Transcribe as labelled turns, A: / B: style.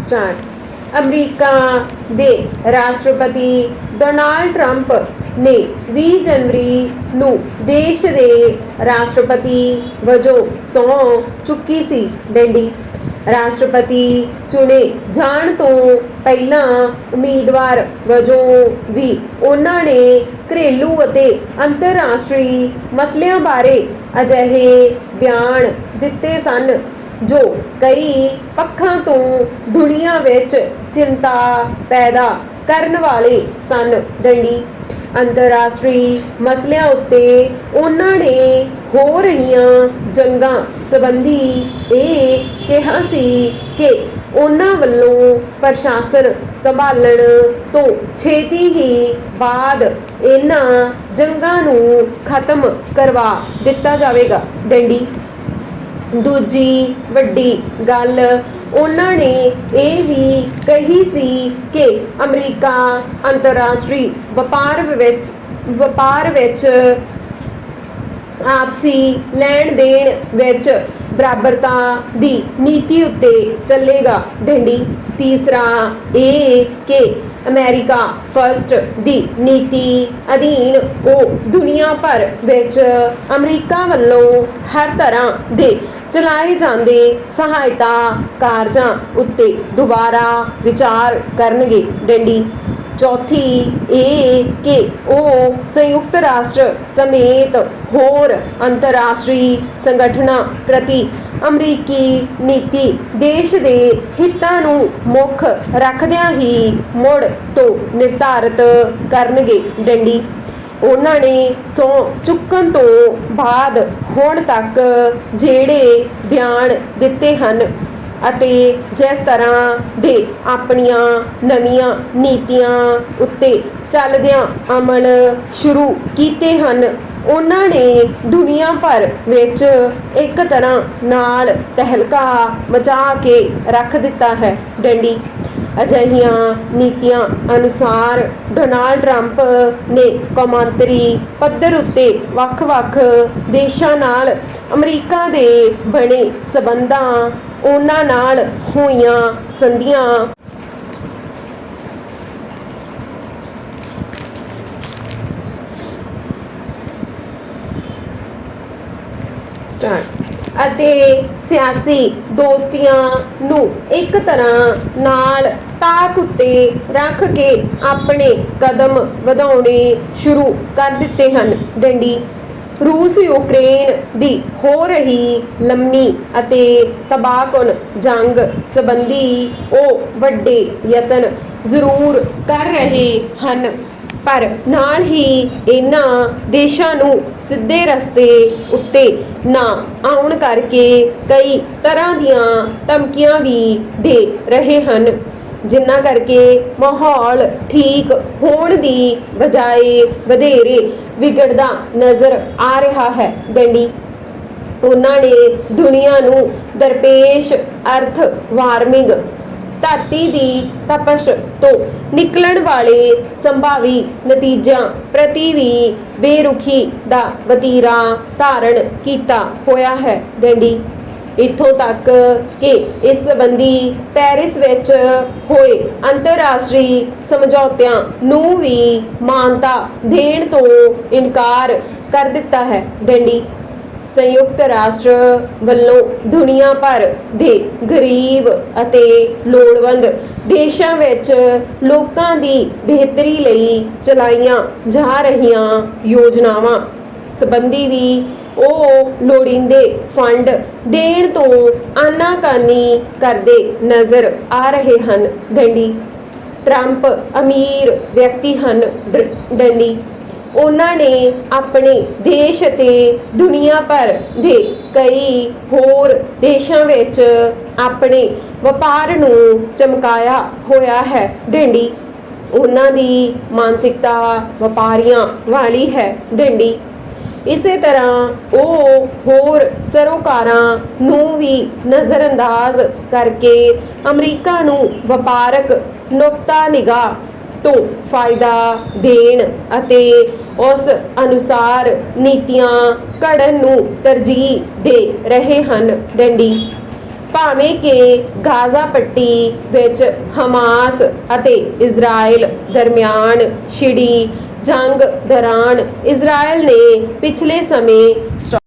A: Start. America ਦੇ ਰਾਸ਼ਟਰਪਤੀ Donald Trump ਨੇ 20 ਜਨਵਰੀ ਨੂੰ ਦੇਸ਼ ਦੇ ਰਾਸ਼ਟਰਪਤੀ ਵਜੋਂ ਸਹੁੰ ਚੁੱਕੀ ਸੀ ਡੈਂਡੀ। ਰਾਸ਼ਟਰਪਤੀ ਚੁਣੇ ਜਾਣ ਤੋਂ ਪਹਿਲਾਂ ਉਮੀਦਵਾਰ ਵਜੋਂ ਵੀ ਉਹਨਾਂ ਨੇ ਘਰੇਲੂ ਅਤੇ ਅੰਤਰਰਾਸ਼ਟਰੀ ਮਸਲਿਆਂ ਬਾਰੇ ਅਜਿਹੇ ਬਿਆਨ ਦਿੱਤੇ ਸਨ। ਜੋ ਕਈ ਪੱਖਾਂ ਤੋਂ ਦੁਨੀਆ ਵਿੱਚ ਚਿੰਤਾ ਪੈਦਾ ਕਰਨ ਵਾਲੇ ਸਨ। ਡੰਡੀ, ਅੰਤਰਰਾਸ਼ਟਰੀ ਮਸਲਿਆਂ ਉੱਤੇ ਉਹਨਾਂ ਨੇ ਹੋ ਰਹੀਆਂ ਜੰਗਾਂ ਸੰਬੰਧੀ ਇਹ ਕਿਹਾ ਸੀ ਕਿ ਉਹਨਾਂ ਵੱਲੋਂ ਪ੍ਰਸ਼ਾਸਨ ਸੰਭਾਲਣ ਤੋਂ ਛੇਤੀ ਹੀ ਬਾਅਦ ਇਹਨਾਂ ਜੰਗਾਂ ਨੂੰ ਖਤਮ ਕਰਵਾ ਦਿੱਤਾ ਜਾਵੇਗਾ। ਡੰਡੀ ਦੂਜੀ ਵੱਡੀ ਗੱਲ, ਉਹਨਾਂ ਨੇ ਇਹ ਵੀ ਕਹੀ ਸੀ ਕਿ ਅਮਰੀਕਾ ਅੰਤਰਰਾਸ਼ਟਰੀ ਵਪਾਰ ਵਿੱਚ ਵਪਾਰ ਵਿੱਚ ਆਪਸੀ ਲੈਣ ਦੇਣ ਵਿੱਚ ਬਰਾਬਰਤਾ ਦੀ ਨੀਤੀ ਉੱਤੇ ਚੱਲੇਗਾ। ਡੰਡੀ, ਤੀਸਰਾ ਇਹ ਕਿ ਅਮਰੀਕਾ ਫਰਸਟ ਦੀ ਨੀਤੀ ਅਧੀਨ ਉਹ ਦੁਨੀਆ ਭਰ ਵਿੱਚ ਅਮਰੀਕਾ ਵੱਲੋਂ ਹਰ ਤਰ੍ਹਾਂ ਦੇ ਚਲਾਏ ਜਾਂਦੇ ਸਹਾਇਤਾ ਕਾਰਜਾਂ ਉੱਤੇ ਦੁਬਾਰਾ ਵਿਚਾਰ ਕਰਨਗੇ। ਡੰਡੀ ਚੌਥੀ ਇਹ ਕਿ ਉਹ ਸੰਯੁਕਤ ਰਾਸ਼ਟਰ ਸਮੇਤ ਹੋਰ ਅੰਤਰਰਾਸ਼ਟਰੀ ਸੰਗਠਨਾਂ ਪ੍ਰਤੀ ਅਮਰੀਕੀ ਨੀਤੀ ਦੇਸ਼ ਦੇ ਹਿੱਤਾਂ ਨੂੰ ਮੁੱਖ ਰੱਖਦਿਆਂ ਹੀ ਮੁੜ ਤੋਂ ਨਿਰਧਾਰਤ ਕਰਨਗੇ ਡੰਡੀ। ਉਹਨਾਂ ਨੇ ਸੌ ਚੁੱਕਣ ਤੋਂ ਬਾਅਦ ਹੁਣ ਤੱਕ ਜਿਹੜੇ ਬਿਆਨ ਦਿੱਤੇ ਹਨ ਅਤੇ ਜਿਸ ਤਰ੍ਹਾਂ ਦੇ ਆਪਣੀਆਂ ਨਵੀਆਂ ਨੀਤੀਆਂ ਉੱਤੇ ਚੱਲਦਿਆਂ ਅਮਲ ਸ਼ੁਰੂ ਕੀਤੇ ਹਨ, ਉਹਨਾਂ ਨੇ ਦੁਨੀਆ ਭਰ ਵਿੱਚ ਇੱਕ ਤਰ੍ਹਾਂ ਨਾਲ ਤਹਿਲਕਾ ਮਚਾ ਕੇ ਰੱਖ ਦਿੱਤਾ ਹੈ। ਡੰਡੀ, ਅਜਿਹੀਆਂ ਨੀਤੀਆਂ ਅਨੁਸਾਰ ਡੋਨਾਲਡ ਟਰੰਪ ਨੇ ਕੌਮਾਂਤਰੀ ਪੱਧਰ ਉੱਤੇ ਵੱਖ-ਵੱਖ ਦੇਸ਼ਾਂ ਨਾਲ ਅਮਰੀਕਾ ਦੇ ਬਣੇ ਸਬੰਧਾਂ ਉਹਨਾਂ ਨਾਲ ਹੋਈਆਂ ਸੰਧੀਆਂ। ਅਤੇ ਸਿਆਸੀ ਦੋਸਤੀਆਂ ਨੂੰ ਇੱਕ ਤਰ੍ਹਾਂ ਨਾਲ ਤਾਕ ਉੱਤੇ ਰੱਖ ਕੇ ਆਪਣੇ ਕਦਮ ਵਧਾਉਣੇ ਸ਼ੁਰੂ ਕਰ ਦਿੱਤੇ ਹਨ। ਡੰਡੀ ਰੂਸ ਯੂਕਰੇਨ ਦੀ ਹੋ ਰਹੀ ਲੰਮੀ ਅਤੇ ਤਬਾਹਕੁਨ ਜੰਗ ਸੰਬੰਧੀ ਉਹ ਵੱਡੇ ਯਤਨ ਜ਼ਰੂਰ ਕਰ ਰਹੇ ਹਨ। ਪਰ ਨਾਲ ਹੀ ਇਹਨਾਂ ਦੇਸ਼ਾਂ ਨੂੰ ਸਿੱਧੇ ਰਸਤੇ ਉੱਤੇ ਨਾ ਆਉਣ ਕਰਕੇ ਕਈ ਤਰ੍ਹਾਂ ਦੀਆਂ ਧਮਕੀਆਂ ਵੀ ਦੇ ਰਹੇ ਹਨ। ਜਿਨ੍ਹਾਂ ਕਰਕੇ ਮਾਹੌਲ ਠੀਕ ਹੋਣ ਦੀ ਬਜਾਏ ਵਧੇਰੇ ਵਿਗੜਦਾ ਨਜ਼ਰ ਆ ਰਿਹਾ ਹੈ। ਡੰਡੀ ਉਹਨਾਂ ਨੇ ਦੁਨੀਆ ਨੂੰ ਦਰਪੇਸ਼ ਅਰਥ ਵਾਰਮਿੰਗ ਧਰਤੀ ਦੀ ਤਪਸ਼ ਤੋਂ ਨਿਕਲਣ ਵਾਲੇ ਸੰਭਾਵੀ ਨਤੀਜਿਆਂ ਪ੍ਰਤੀ ਵੀ ਬੇਰੁਖੀ ਦਾ ਵਤੀਰਾ ਧਾਰਨ ਕੀਤਾ ਹੋਇਆ ਹੈ। ਡੈਂਡੀ ਇੱਥੋਂ ਤੱਕ ਕਿ ਇਸ ਸੰਬੰਧੀ ਪੈਰਿਸ ਵਿੱਚ ਹੋਏ ਅੰਤਰਰਾਸ਼ਟਰੀ ਸਮਝੌਤਿਆਂ ਨੂੰ ਵੀ ਮਾਨਤਾ ਦੇਣ ਤੋਂ ਇਨਕਾਰ ਕਰ ਦਿੱਤਾ ਹੈ। ਡੈਂਡੀ, ਸੰਯੁਕਤ ਰਾਸ਼ਟਰ ਵੱਲੋਂ ਦੁਨੀਆ ਭਰ ਦੇ ਗਰੀਬ ਅਤੇ ਲੋੜਵੰਦ ਦੇਸ਼ਾਂ ਵਿੱਚ ਲੋਕਾਂ ਦੀ ਬਿਹਤਰੀ ਲਈ ਚਲਾਈਆਂ ਜਾ ਰਹੀਆਂ ਯੋਜਨਾਵਾਂ ਸੰਬੰਧੀ ਵੀ ਉਹ ਲੋੜੀਂਦੇ ਫੰਡ ਦੇਣ ਤੋਂ ਆਨਾਕਾਨੀ ਕਰਦੇ ਨਜ਼ਰ ਆ ਰਹੇ ਹਨ। ਡੰਡੀ, ਟਰੰਪ ਅਮੀਰ ਵਿਅਕਤੀ ਹਨ ਡੰਡੀ। ਉਹਨਾਂ ਨੇ ਆਪਣੇ ਦੇਸ਼ ਅਤੇ ਦੁਨੀਆ ਭਰ ਦੇ ਕਈ ਹੋਰ ਦੇਸ਼ਾਂ ਵਿੱਚ ਆਪਣੇ ਵਪਾਰ ਨੂੰ ਚਮਕਾਇਆ ਹੋਇਆ ਹੈ। ਡੰਡੀ, ਉਹਨਾਂ ਦੀ ਮਾਨਸਿਕਤਾ ਵਪਾਰੀਆਂ ਵਾਲੀ ਹੈ। ਡੰਡੀ ਇਸੇ ਤਰ੍ਹਾਂ ਉਹ ਹੋਰ ਸਰੋਕਾਰਾਂ ਨੂੰ ਵੀ ਨਜ਼ਰਅੰਦਾਜ਼ ਕਰਕੇ ਅਮਰੀਕਾ ਨੂੰ ਵਪਾਰਕ ਨੁਕਤਾ ਨਿਗਾਹ ਤੋਂ ਫਾਇਦਾ ਦੇਣ ਅਤੇ ਉਸ ਅਨੁਸਾਰ ਨੀਤੀਆਂ ਘੜਨ ਨੂੰ ਤਰਜੀਹ ਦੇ ਰਹੇ ਹਨ, ਡੰਡੀ। ਭਾਵੇਂ ਕਿ ਗਾਜ਼ਾ ਪੱਟੀ ਵਿੱਚ ਹਮਾਸ ਅਤੇ ਇਜ਼ਰਾਈਲ ਦਰਮਿਆਨ ਛਿੜੀ ਜੰਗ ਦੌਰਾਨ ਇਜ਼ਰਾਈਲ ਨੇ ਪਿਛਲੇ ਸਮੇਂ